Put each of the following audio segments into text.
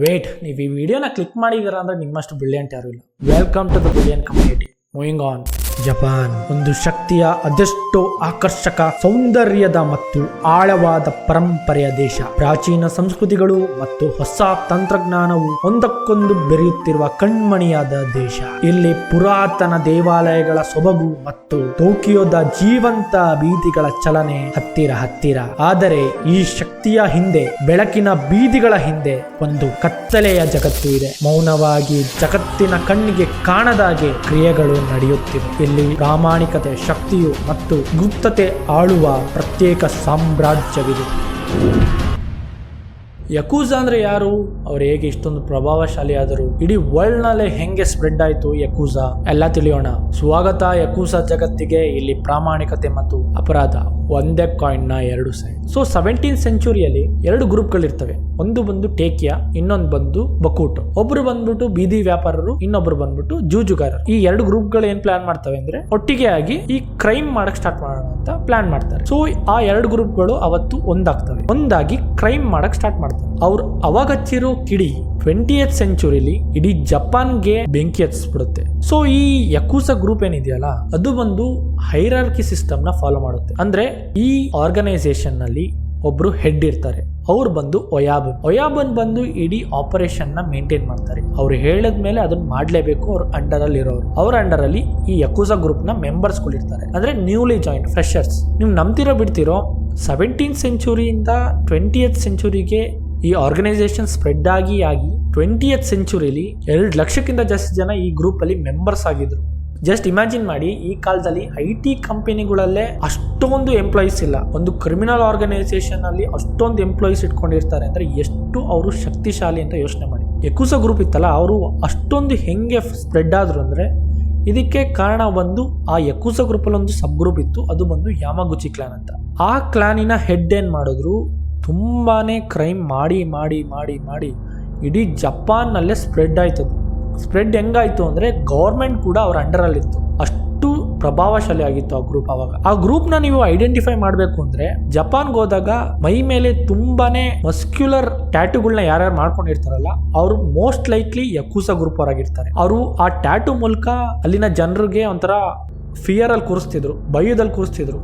Wait ನೀವು ಈ ವಿಡಿಯೋನ ಕ್ಲಿಕ್ ಮಾಡಿದ್ದೀರಾ ಅಂದ್ರೆ ನಿಮ್ಮಷ್ಟು ಬ್ರಿಲಿಯಂಟ್ ಯಾರು ಇಲ್ಲ. Welcome to the brilliant community moving on Japan. ಒಂದು ಶಕ್ತಿಯ ಅದೆಷ್ಟೋ ಆಕರ್ಷಕ ಸೌಂದರ್ಯದ ಮತ್ತು ಆಳವಾದ ಪರಂಪರೆಯ ದೇಶ. ಪ್ರಾಚೀನ ಸಂಸ್ಕೃತಿಗಳು ಮತ್ತು ಹೊಸ ತಂತ್ರಜ್ಞಾನವು ಒಂದಕ್ಕೊಂದು ಬೆರೆಯುತ್ತಿರುವ ಕಣ್ಮಣಿಯಾದ ದೇಶ. ಇಲ್ಲಿ ಪುರಾತನ ದೇವಾಲಯಗಳ ಸೊಬಗು ಮತ್ತು ಟೋಕಿಯೋದ ಜೀವಂತ ಬೀದಿಗಳ ಚಲನೆ ಹತ್ತಿರ ಹತ್ತಿರ. ಆದರೆ ಈ ಶಕ್ತಿಯ ಹಿಂದೆ, ಬೆಳಕಿನ ಬೀದಿಗಳ ಹಿಂದೆ ಒಂದು ಕತ್ತಲೆಯ ಜಗತ್ತು ಇದೆ. ಮೌನವಾಗಿ ಜಗತ್ತಿನ ಕಣ್ಣಿಗೆ ಕಾಣದಾಗೆ ಕ್ರಿಯೆಗಳು ನಡೆಯುತ್ತಿವೆ. ಇಲ್ಲಿ ಪ್ರಾಮಾಣಿಕತೆ, ಶಕ್ತಿಯು ಮತ್ತು ಗುಪ್ತತೆ ಆಳುವ ಪ್ರತ್ಯೇಕ ಸಾಮ್ರಾಜ್ಯವಿದೆ. ಯಕೂಜಾ ಅಂದರೆ ಯಾರು? ಅವ್ರು ಹೇಗೆ ಇಷ್ಟೊಂದು ಪ್ರಭಾವಶಾಲಿ ಆದರು ಇಡೀ ವರ್ಲ್ಡ್ ನಲ್ಲೇ ಹೆಂಗೆ ಸ್ಪ್ರೆಡ್ ಆಯ್ತು ಯಕೂಜಾ? ಎಲ್ಲ ತಿಳಿಯೋಣ. ಸ್ವಾಗತ ಯಕೂಜಾ ಜಗತ್ತಿಗೆ. ಇಲ್ಲಿ ಪ್ರಾಮಾಣಿಕತೆ ಮತ್ತು ಅಪರಾಧ. ಒಂದೇ ಕಾಯಿನ್ನ ಎರಡು ಸೈಡ್ ಸೊ ಸೆವೆಂಟೀನ್ ಸೆಂಚುರಿಯಲ್ಲಿ ಎರಡು ಗ್ರೂಪ್ಗಳು ಇರ್ತವೆ ಒಂದು ಬಂದು ಟೇಕಿಯಾ, ಇನ್ನೊಂದು ಬಂದು ಬಕೂಟು. ಒಬ್ರು ಬಂದ್ಬಿಟ್ಟು ಬೀದಿ ವ್ಯಾಪಾರರು, ಇನ್ನೊಬ್ರು ಬಂದ್ಬಿಟ್ಟು ಜೂಜುಗಾರರು. ಈ ಎರಡು ಗ್ರೂಪ್ಗಳು ಏನ್ ಪ್ಲಾನ್ ಮಾಡ್ತವೆ ಅಂದ್ರೆ ಒಟ್ಟಿಗೆ ಆಗಿ ಈ ಕ್ರೈಮ್ ಮಾಡಕ್ ಸ್ಟಾರ್ಟ್ ಮಾಡೋಣ ಅಂತ ಪ್ಲಾನ್ ಮಾಡ್ತಾರೆ. ಸೊ ಆ ಎರಡು ಗ್ರೂಪ್ಗಳು ಅವತ್ತು ಒಂದಾಗ್ತವೆ. ಒಂದಾಗಿ ಕ್ರೈಮ್ ಮಾಡಕ್ ಸ್ಟಾರ್ಟ್ ಮಾಡ್ತಾರೆ ಅವ್ರು ಅವಾಗ ಹಚ್ಚಿರೋ ಕಿಡಿ ಟ್ವೆಂಟಿ ಏತ್ ಸೆಂಚುರಿಲಿ ಇಡೀ ಜಪಾನ್ಗೆ ಬೆಂಕಿ ಹಚ್ಚಿಸ್ಬಿಡುತ್ತೆ. ಸೊ ಈ ಯಕೂಸ ಗ್ರೂಪ್ ಏನಿದೆಯಲ್ಲ, ಅದು ಬಂದು ಹೈರಾರ್ಕಿ ಸಿಸ್ಟಮ್ನ ಫಾಲೋ ಮಾಡುತ್ತೆ. ಅಂದ್ರೆ ಈ ಆರ್ಗನೈಸೇಷನ್ನಲ್ಲಿ ಒಬ್ರು ಹೆಡ್ ಇರ್ತಾರೆ. ಅವ್ರು ಬಂದು ಒಯಾಬನ್ ಒಯಾಬನ್ ಬಂದು ಇಡೀ ಆಪರೇಷನ್ನ ಮೇಂಟೈನ್ ಮಾಡ್ತಾರೆ. ಅವ್ರು ಹೇಳಿದ ಮೇಲೆ ಅದನ್ನ ಮಾಡ್ಲೇಬೇಕು ಅವ್ರ ಅಂಡರ್ ಅಲ್ಲಿ ಇರೋರು. ಅವ್ರ ಅಂಡರ್ ಅಲ್ಲಿ ಈ ಯಕೂಸ ಗ್ರೂಪ್ನ ಮೆಂಬರ್ಸ್ ಗಳಿರ್ತಾರೆ ಅಂದ್ರೆ ನ್ಯೂಲಿ ಜಾಯಿನ್ ಫ್ರೆಶರ್ಸ್ ನೀವು ನಂಬ್ತಿರೋ ಬಿಡ್ತಿರೋ ಸೆವೆಂಟೀನ್ ಸೆಂಚುರಿಯಿಂದ ಟ್ವೆಂಟಿ ಸೆಂಚುರಿಗೆ ಈ ಆರ್ಗನೈಸೇಷನ್ ಸ್ಪ್ರೆಡ್ ಆಗಿ ಆಗಿ ಟ್ವೆಂಟಿ ಏತ್ ಸೆಂಚುರಿಲಿ ಎರಡು ಲಕ್ಷಕ್ಕಿಂತ ಜಾಸ್ತಿ ಜನ ಈ ಗ್ರೂಪ್ ಅಲ್ಲಿ ಮೆಂಬರ್ಸ್ ಆಗಿದ್ರು. ಜಸ್ಟ್ ಇಮ್ಯಾಜಿನ್ ಮಾಡಿ, ಈ ಕಾಲದಲ್ಲಿ ಐ ಟಿ ಕಂಪನಿಗಳಲ್ಲೇ ಅಷ್ಟೊಂದು ಎಂಪ್ಲಾಯೀಸ್ ಇಲ್ಲ. ಒಂದು ಕ್ರಿಮಿನಲ್ ಆರ್ಗನೈಸೇಷನ್ ಅಲ್ಲಿ ಅಷ್ಟೊಂದು ಎಂಪ್ಲಾಯೀಸ್ ಇಟ್ಕೊಂಡಿರ್ತಾರೆ ಅಂದ್ರೆ ಎಷ್ಟು ಅವರು ಶಕ್ತಿಶಾಲಿ ಅಂತ ಯೋಚನೆ ಮಾಡಿ. ಎಕುಸ ಗ್ರೂಪ್ ಇತ್ತಲ್ಲ, ಅವರು ಅಷ್ಟೊಂದು ಹೆಂಗೆ ಸ್ಪ್ರೆಡ್ ಆದ್ರು ಅಂದ್ರೆ ಇದಕ್ಕೆ ಕಾರಣ ಬಂದು ಆ ಯಕೂಸ ಗ್ರೂಪ್ ಅಲ್ಲಿ ಒಂದು ಸಬ್ ಗ್ರೂಪ್ ಇತ್ತು, ಅದು ಬಂದು ಯಾಮಗುಚಿ ಕ್ಲಾನ್ ಅಂತ. ಆ ಕ್ಲಾನಿನ ಹೆಡ್ ಏನ್ ಮಾಡಿದ್ರು? ತುಂಬಾನೇ ಕ್ರೈಮ್ ಮಾಡಿ ಮಾಡಿ ಮಾಡಿ ಮಾಡಿ ಇಡೀ ಜಪಾನ್ನಲ್ಲೇ ಸ್ಪ್ರೆಡ್ ಆಯಿತು. ಸ್ಪ್ರೆಡ್ ಹೆಂಗಾಯಿತು ಅಂದರೆ ಗೌರ್ಮೆಂಟ್ ಕೂಡ ಅವ್ರ ಅಂಡರಲ್ಲಿತ್ತು ಅಷ್ಟು ಪ್ರಭಾವಶಾಲಿ ಆಗಿತ್ತು ಆ ಗ್ರೂಪ್ ಅವಾಗ ಆ ಗ್ರೂಪ್ನ ನೀವು ಐಡೆಂಟಿಫೈ ಮಾಡಬೇಕು ಅಂದರೆ ಜಪಾನ್ಗೆ ಹೋದಾಗ ಮೈ ಮೇಲೆ ತುಂಬಾ ಮಸ್ಕ್ಯುಲರ್ ಟ್ಯಾಟುಗಳನ್ನ ಯಾರ್ಯಾರು ಮಾಡ್ಕೊಂಡಿರ್ತಾರಲ್ಲ, ಅವರು ಮೋಸ್ಟ್ ಲೈಕ್ಲಿ ಯಕೂಸ ಗ್ರೂಪ್ ಅವರಾಗಿರ್ತಾರೆ. ಅವರು ಆ ಟ್ಯಾಟು ಮೂಲಕ ಅಲ್ಲಿನ ಜನರಿಗೆ ಒಂಥರ ಫಿಯರಲ್ಲಿ ಕೂರಿಸ್ತಿದ್ರು, ಭಯದಲ್ಲಿ ಕೂರಿಸ್ತಿದ್ರು.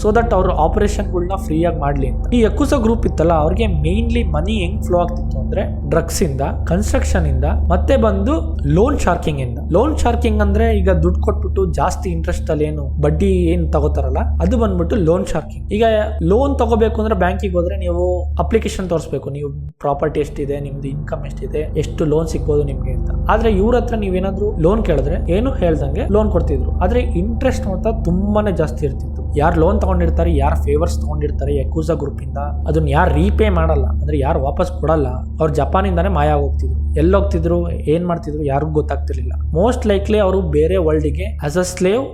ಸೊ ದಟ್ ಅವ್ರ ಆಪರೇಷನ್ಗಳನ್ನ ಫ್ರೀಯಾಗಿ ಮಾಡಲಿ ಅಂತ. ಈ ಯಕುಸ ಗ್ರೂಪ್ ಇತ್ತಲ್ಲ, ಅವ್ರಿಗೆ ಮೇನ್ಲಿ ಮನಿ ಹೆಂಗ್ ಫ್ಲೋ ಆಗ್ತಿತ್ತು ಅಂದ್ರೆ ಡ್ರಗ್ಸ್ ಇಂದ ಕನ್ಸ್ಟ್ರಕ್ಷನ್ ಇಂದ, ಮತ್ತೆ ಬಂದು ಲೋನ್ ಶಾರ್ಕಿಂಗ್ ಇಂದ. ಲೋನ್ ಶಾರ್ಕಿಂಗ್ ಅಂದ್ರೆ ಈಗ ದುಡ್ಡು ಕೊಟ್ಬಿಟ್ಟು ಜಾಸ್ತಿ ಇಂಟ್ರೆಸ್ಟ್ ಅಲ್ಲಿ ಏನು ಬಡ್ಡಿ ಏನ್ ತಗೋತಾರಲ್ಲ, ಅದು ಬಂದ್ಬಿಟ್ಟು ಲೋನ್ ಶಾರ್ಕಿಂಗ್ ಈಗ ಲೋನ್ ತಗೋಬೇಕು ಅಂದ್ರೆ ಬ್ಯಾಂಕಿಗೆ ಹೋದ್ರೆ ನೀವು ಅಪ್ಲಿಕೇಶನ್ ತೋರಿಸ್ಬೇಕು. ನೀವು ಪ್ರಾಪರ್ಟಿ ಎಷ್ಟಿದೆ, ನಿಮ್ದು ಇನ್ಕಮ್ ಎಷ್ಟಿದೆ, ಎಷ್ಟು ಲೋನ್ ಸಿಗ್ಬೋದು ನಿಮ್ಗೆ ಅಂತ. ಆದ್ರೆ ಇವ್ರ ಹತ್ರ ನೀವೇನಾದ್ರೂ ಲೋನ್ ಕೇಳಿದ್ರೆ ಏನು ಹೇಳ್ದಂಗೆ ಲೋನ್ ಕೊಡ್ತಿದ್ರು. ಆದ್ರೆ ಇಂಟ್ರೆಸ್ಟ್ ಮೊತ್ತ ತುಂಬಾನೇ ಜಾಸ್ತಿ ಇರ್ತಿತ್ತು. ಯಾರು ಲೋನ್ ತಗೊಂಡಿರ್ತಾರೆ, ಯಾರು ಫೇವರ್ಸ್ ತಗೊಂಡಿರ್ತಾರೆ ಯಕೂಸಾ ಗ್ರೂಪ್ ಇಂದ, ಅದನ್ನ ಯಾರು ರೀಪೇ ಮಾಡಲ್ಲ, ಅಂದ್ರೆ ಯಾರು ವಾಪಸ್ ಕೊಡಲ್ಲ, ಅವ್ರು ಜಪಾನಿಂದಾನೇ ಮಾಯ ಹೋಗ್ತಿದ್ರು ಎಲ್ಲಿ ಹೋಗ್ತಿದ್ರು, ಏನು ಮಾಡ್ತಿದ್ರು, ಯಾರಿಗೂ ಗೊತ್ತಾಗ್ತಿರ್ಲಿಲ್ಲ. ಮೋಸ್ಟ್ ಲೈಕ್ಲಿ ಅವರು ಬೇರೆ ವರ್ಲ್ಡ್ಗೆ ಆಸ್ ಅ ಸ್ಲೇವ್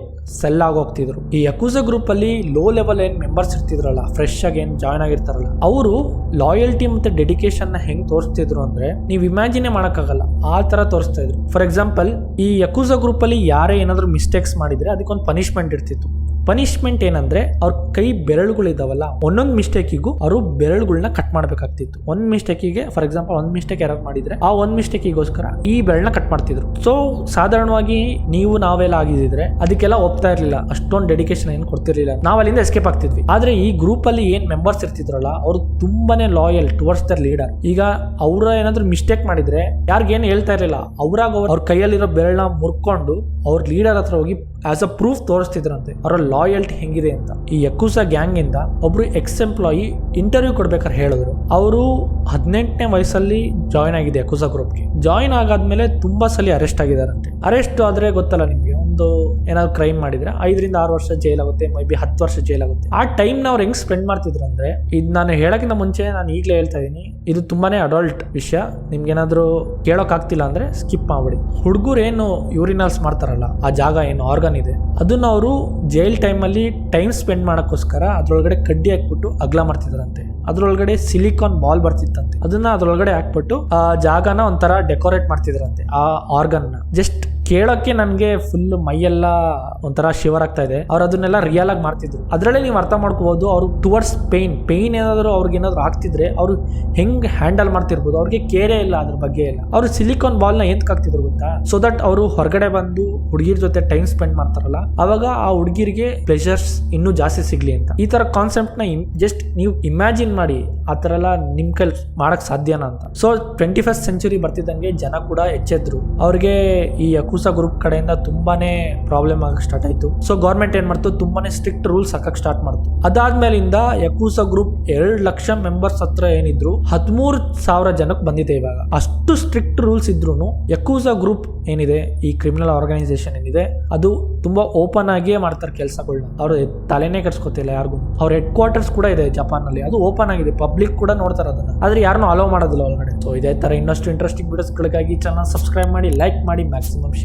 ಸೆಲ್ ಆಗೋಗ್ತಿದ್ರು. ಈ ಯಕೂಸ ಗ್ರೂಪ್ ಅಲ್ಲಿ ಲೋ ಲೆವೆಲ್ ಏನ್ ಮೆಂಬರ್ಸ್ ಇರ್ತಿದ್ರಲ್ಲ ಫ್ರೆಶ್ ಆಗಿ ಏನ್ ಜಾಯ್ನ್ ಆಗಿರ್ತಾರಲ್ಲ, ಅವರು ಲಾಯಲ್ಟಿ ಮತ್ತೆ ಡೆಡಿಕೇಶನ್ನ ಹೆಂಗ್ ತೋರಿಸ್ತಿದ್ರು ಅಂದ್ರೆ, ನೀವು ಇಮ್ಯಾಜಿನೇ ಮಾಡಕ್ಕಾಗಲ್ಲ, ಆ ತರ ತೋರಿಸ್ತಾ ಇದ್ರು ಫಾರ್ ಎಕ್ಸಾಂಪಲ್ ಈ ಯಕೂಸ ಗ್ರೂಪ್ ಅಲ್ಲಿ ಯಾರೇ ಏನಾದ್ರು ಮಿಸ್ಟೇಕ್ಸ್ ಮಾಡಿದ್ರೆ, ಅದಕ್ಕೊಂದು ಪನಿಷ್ಮೆಂಟ್ ಇರ್ತಿತ್ತು. ಪನಿಷ್ಮೆಂಟ್ ಏನಂದ್ರೆ ಅವ್ರ ಕೈ ಬೆರಳುಗಳಿದಾವಲ್ಲ, ಒಂದೊಂದು ಮಿಸ್ಟೇಕಿಗೂ ಅವರು ಬೆರಳುಗಳನ್ನ ಕಟ್ ಮಾಡಬೇಕಾಗ್ತಿತ್ತು. ಒಂದ್ ಮಿಸ್ಟೇಕಿಗೆ ಫಾರ್ ಎಕ್ಸಾಂಪಲ್ ಒಂದ್ ಮಿಸ್ಟೇಕ್ ಯಾರು ಮಾಡಿದ್ರೆ, ಆ ಒಂದ್ ಮಿಸ್ಟೇಕಿಗೋಸ್ಕರ ಈ ಬೆರಳನ್ನ ಕಟ್ ಮಾಡ್ತಿದ್ರು. ಸೊ ಸಾಧಾರಣವಾಗಿ ನೀವು ನಾವೆಲ್ಲ ಆಗಿದ್ರೆ ಅದಕ್ಕೆಲ್ಲ ಒಪ್ತಾ ಇರ್ಲಿಲ್ಲ. ಅಷ್ಟೊಂದು ಡೆಡಿಕೇಶನ್ ಏನು ಕೊಡ್ತಿರ್ಲಿಲ್ಲ. ನಾವ್ ಅಲ್ಲಿಂದ ಎಸ್ಕೇಪ್ ಆಗ್ತಿದ್ವಿ. ಆದ್ರೆ ಈ ಗ್ರೂಪ್ ಅಲ್ಲಿ ಏನ್ ಮೆಂಬರ್ಸ್ ಇರ್ತಿದ್ರಲ್ಲ, ಅವ್ರು ತುಂಬಾನೇ ಲಾಯಲ್ ಟುವರ್ಡ್ಸ್ ದರ್ ಲೀಡರ್ ಈಗ ಅವ್ರ ಏನಾದ್ರು ಮಿಸ್ಟೇಕ್ ಮಾಡಿದ್ರೆ, ಯಾರಿಗೇನು ಹೇಳ್ತಾ ಇರ್ಲಿಲ್ಲ. ಅವ್ರಾಗ ಅವ್ರ ಕೈಯಲ್ಲಿರೋ ಬೆರಳನ್ನ ಮುರ್ಕೊಂಡು ಅವ್ರ ಲೀಡರ್ ಹತ್ರ ಹೋಗಿ ಆಸ್ ಅ ಪ್ರೂಫ್ ತೋರಿಸ್ತಿದ್ರಂತೆ, ಅವರ ಲಾಯಲ್ಟಿ ಹೆಂಗಿದೆ ಅಂತ. ಈ ಯಕೂಸ ಗ್ಯಾಂಗ್ ಇಂದ ಒಬ್ರು ಎಕ್ಸ್ ಎಂಪ್ಲಾಯಿ ಇಂಟರ್ವ್ಯೂ ಕೊಡ್ಬೇಕಾದ್ರೆ ಹೇಳಿದ್ರು. ಅವರು ಹದಿನೆಂಟನೇ ವಯಸ್ಸಲ್ಲಿ ಜಾಯಿನ್ ಆಗಿದೆ ಯಕೂಸ ಗ್ರೂಪ್ಗೆ ಜಾಯ್ನ್ ಆಗಾದ್ಮೇಲೆ ತುಂಬಾ ಸಲ ಅರೆಸ್ಟ್ ಆಗಿದಾರಂತೆ ಅರೆಸ್ಟ್ ಆದ್ರೆ ಗೊತ್ತಲ್ಲ ನಿಮ್ಗೆ? ಒಂದು ಏನಾದ್ರು ಕ್ರೈಮ್ ಮಾಡಿದ್ರೆ ಐದರಿಂದ ಆರು ವರ್ಷ ಜೈಲ್ ಆಗುತ್ತೆ ಮೇ ಬಿ ಹತ್ತು ವರ್ಷ ಜೈಲ್ ಆಗುತ್ತೆ ಆ ಟೈಮ್ನ ಅವ್ರು ಹೆಂಗ್ ಸ್ಪೆಂಡ್ ಮಾಡ್ತಿದ್ರು ಅಂದ್ರೆ, ಇದು ನಾನು ಹೇಳಕ್ಕಿಂತ ಮುಂಚೆ ನಾನು ಈಗಲೇ ಹೇಳ್ತಾ ಇದೀನಿ, ಇದು ತುಂಬಾನೇ ಅಡಲ್ಟ್ ವಿಷಯ. ನಿಮ್ಗೆ ಏನಾದ್ರು ಕೇಳೋಕ್ ಆಗ್ತಿಲ್ಲ ಅಂದ್ರೆ ಸ್ಕಿಪ್ ಮಾಡ್ಬಿಡಿ. ಹುಡುಗರು ಏನು ಯೂರಿನಲ್ಸ್ ಮಾಡ್ತಾರಲ್ಲ, ಆ ಜಾಗ ಏನು ಆರ್ಗನ್ ಇದೆ, ಅದನ್ನ ಅವರು ಜೈಲ್ ಟೈಮಲ್ಲಿ ಟೈಮ್ ಸ್ಪೆಂಡ್ ಮಾಡೋಕ್ಕೋಸ್ಕರ ಅದ್ರೊಳಗಡೆ ಕಡ್ಡಿ ಹಾಕ್ಬಿಟ್ಟು ಅಗ್ಲ ಮಾಡ್ತಿದ್ರಂತೆ. ಅದ್ರೊಳಗಡೆ ಸಿಲಿಕಾನ್ ಬಾಲ್ ಬರ್ತಿತ್ತಂತೆ. ಅದನ್ನ ಅದ್ರೊಳಗಡೆ ಹಾಕ್ಬಿಟ್ಟು ಆ ಜಾಗನ ಒಂಥರ ಡೆಕೋರೇಟ್ ಮಾಡ್ತಿದ್ರಂತೆ, ಆ ಆರ್ಗನ್ನ. ಜಸ್ಟ್ ಕೇಳೋಕ್ಕೆ ನನಗೆ ಫುಲ್ ಮೈಯೆಲ್ಲ ಒಂಥರ ಶಿವರ್ ಆಗ್ತಾ ಇದೆ. ಅವ್ರು ಅದನ್ನೆಲ್ಲ ರಿಯಲ್ ಆಗಿ ಮಾಡ್ತಿದ್ರು. ಅದರಲ್ಲೇ ನೀವು ಅರ್ಥ ಮಾಡ್ಕೋಬಹುದು ಅವ್ರು ಟುವರ್ಡ್ಸ್ ಪೇನ್ ಪೇನ್ ಏನಾದರೂ ಅವ್ರಿಗೆ ಏನಾದ್ರು ಆಗ್ತಿದ್ರೆ ಅವರು ಹೆಂಗೆ ಹ್ಯಾಂಡಲ್ ಮಾಡ್ತಿರ್ಬೋದು? ಅವ್ರಿಗೆ ಕೇರೇ ಇಲ್ಲ ಅದ್ರ ಬಗ್ಗೆ ಇಲ್ಲ ಅವರು ಸಿಲಿಕಾನ್ ಬಾಲ್ನ ಹಾಕ್ತಿದ್ರು ಗೊತ್ತಾ? ಸೊ ದಟ್ ಅವರು ಹೊರಗಡೆ ಬಂದು ಹುಡುಗಿರ್ ಜೊತೆ ಟೈಮ್ ಸ್ಪೆಂಡ್ ಮಾಡ್ತಾರಲ್ಲ, ಅವಾಗ ಆ ಹುಡುಗಿರಿಗೆ ಪ್ಲೆಷರ್ಸ್ ಇನ್ನೂ ಜಾಸ್ತಿ ಸಿಗ್ಲಿ ಅಂತ. ಈ ತರ ಕಾನ್ಸೆಪ್ಟ್ನ ಜಸ್ಟ್ ನೀವು ಇಮ್ಯಾಜಿನ್ ಮಾಡಿ ಆ ತರ ಎಲ್ಲ ನಿಮ್ ಕೈಲಿ ಮಾಡಕ್ ಸಾಧ್ಯನಾ ಅಂತ. ಸೊ ಟ್ವೆಂಟಿ ಫಸ್ಟ್ ಸೆಂಚುರಿ ಬರ್ತಿದ್ದಂಗೆ ಜನ ಕೂಡ ಎಚ್ಚೆದ್ರು. ಅವ್ರಿಗೆ ಈ ಯಕೂಸಾ ಗ್ರೂಪ್ ಕಡೆಯಿಂದ ತುಂಬಾನೇ ಪ್ರಾಬ್ಲಮ್ ಆಗಕ್ಕೆ ಸ್ಟಾರ್ಟ್ ಆಯ್ತು. ಸೊ ಗೌರ್ಮೆಂಟ್ ಏನ್ ಮಾಡ್ತು? ತುಂಬಾನೇ ಸ್ಟ್ರಿಕ್ಟ್ ರೂಲ್ಸ್ ಹಾಕಕ್ ಸ್ಟಾರ್ಟ್ ಮಾಡ್ತು. ಅದಾದ್ಮೇಲಿಂದ ಯಕೂಸ ಗ್ರೂಪ್ ಎರಡು ಲಕ್ಷ ಮೆಂಬರ್ಸ್ ಹತ್ರ ಏನಿದ್ರು, ಹದಿಮೂರು ಸಾವಿರ ಜನಕ್ಕೆ ಬಂದಿದೆ ಇವಾಗ. ಅಷ್ಟು ಸ್ಟ್ರಿಕ್ಟ್ ರೂಲ್ಸ್ ಇದ್ರು ಯಕೂಸ ಗ್ರೂಪ್ ಏನಿದೆ, ಈ ಕ್ರಿಮಿನಲ್ ಆರ್ಗನೈಸೇಷನ್ ಏನಿದೆ, ಅದು ತುಂಬಾ ಓಪನ್ ಆಗಿಯೇ ಮಾಡ್ತಾರೆ ಕೆಲಸಗಳನ್ನ ಅವ್ರು ತಲೆನೇ ಕೆಡ್ಸ್ಕೊತಿಲ್ಲ ಯಾರಿಗೂ. ಅವ್ರ ಹೆಡ್ ಕ್ವಾರ್ಟರ್ಸ್ ಕೂಡ ಇದೆ ಜಪಾನ್ನಲ್ಲಿ ಅದು ಓಪನ್ ಆಗಿದೆ. ಪಬ್ಲಿಕ್ ಕೂಡ ನೋಡ್ತಾರೆ ಅದನ್ನ. ಆದ್ರೆ ಯಾರನ್ನೂ ಅಲೋ ಮಾಡೋದಿಲ್ಲ ಒಳಗಡೆ. ಸೊ ಇದೇ ತರ ಇನ್ನಷ್ಟು ಇಂಟ್ರೆಸ್ಟಿಂಗ್ ವಿಡಿಯೋಸ್ಗಳಿಗಾಗಿ ಚಾನಲ್ ಸಬ್ಸ್ಕ್ರೈಬ್ ಮಾಡಿ ಲೈಕ್ ಮಾಡಿ ಮ್ಯಾಕ್ಸಿಮಮ್